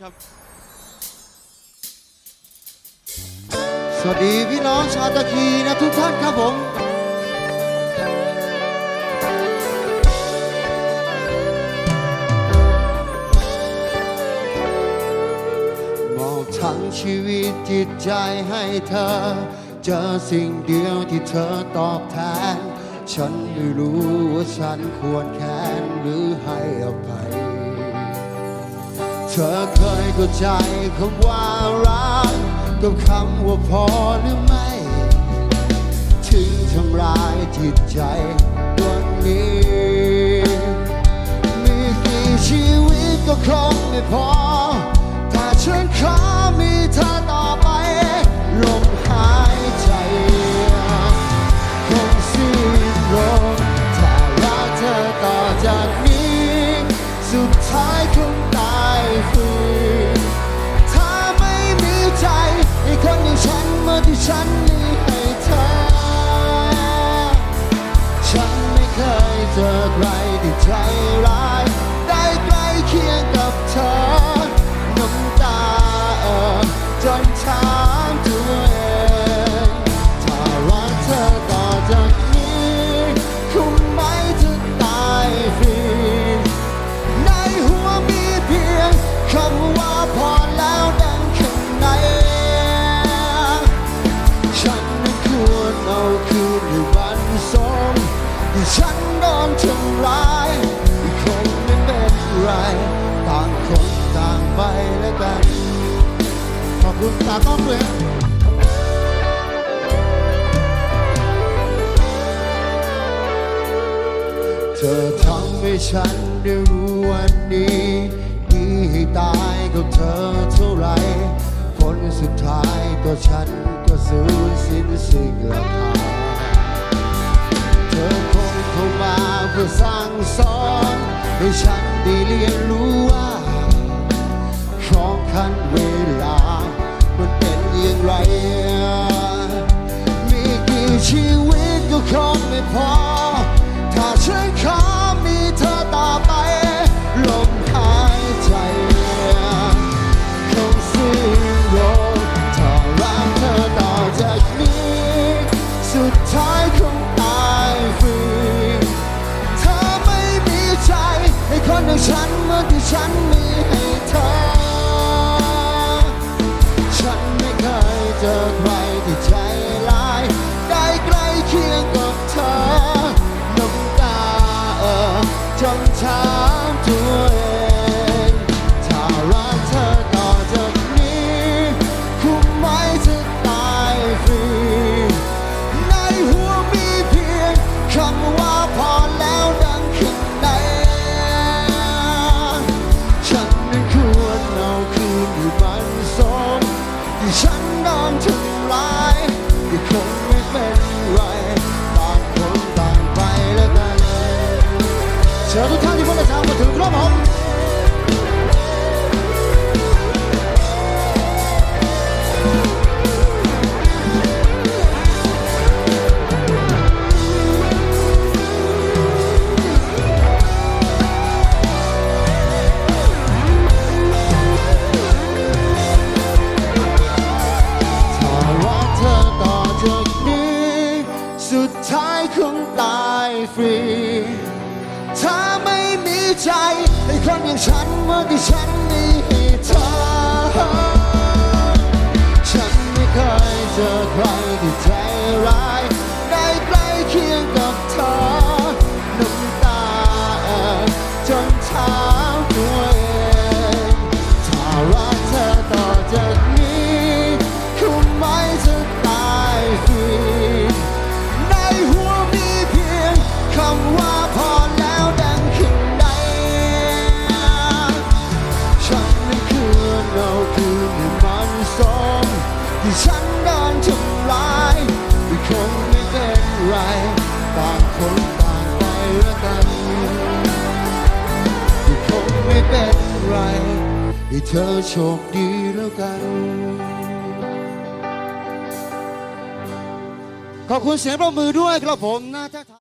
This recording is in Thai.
ครับ สวัสดีพี่น้องชาวตะคีนะทุกท่านครับผม มอบทั้งชีวิตจิตใจให้เธอ เจอสิ่งเดียวที่เธอตอบแทน ฉันไม่รู้ว่าฉันควรแค้นหรือให้อภัย เธอเคยเข้าใจคำว่ารักกับคำว่าพอหรือไม่ ถึงทำร้ายจิตใจวันนี้ มีกี่ชีวิตก็คงไม่พอ ใจร้าย ได้ใกล้เคียงกับเธอ น้ำตาเอ่อจนถามตัวเองถ้ารักเธอต่อจากนี้คงไม่ถึงตายฟรีในหัวมีเพียงคำว่าพอแล้วดังข้างใน ฉันนั้นควรเอาคืนให้มันสมที่ฉันโดนทำร้าย คุณตากล้องด้วยนะเธอทำให้ฉันได้รู้วันนี้ดีให้ตายกับเธอเท่าไรผลสุดท้ายตัวฉันก็สูญสิ้นสิ่งราคาเธอคงเข้ามาเพื่อสั่งสอนให้ฉันได้เรียนรู้ว่าของคันเว พอ ถ้าฉันขอมีเธอต่อไปลมหายใจคงสิ้นลมถ้ารักเธอต่อจากนี้ สุดท้ายคงตายฟรีเธอไม่มีใจให้คนอย่างฉันเมื่อที่ฉันมีให้เธอ อจ เชิญทุกท่านที่พวกเราทำมาถึงครับผมถ้ารักเธอต่อจากนี้สุดท้ายคงตายฟรี ใจไอ้คนอย่างฉันเมื่อที่ฉัน เป็นไรให้เธอโชคดีแล้วกัน ขอบคุณเสียงปรบมือด้วยครับผมนะ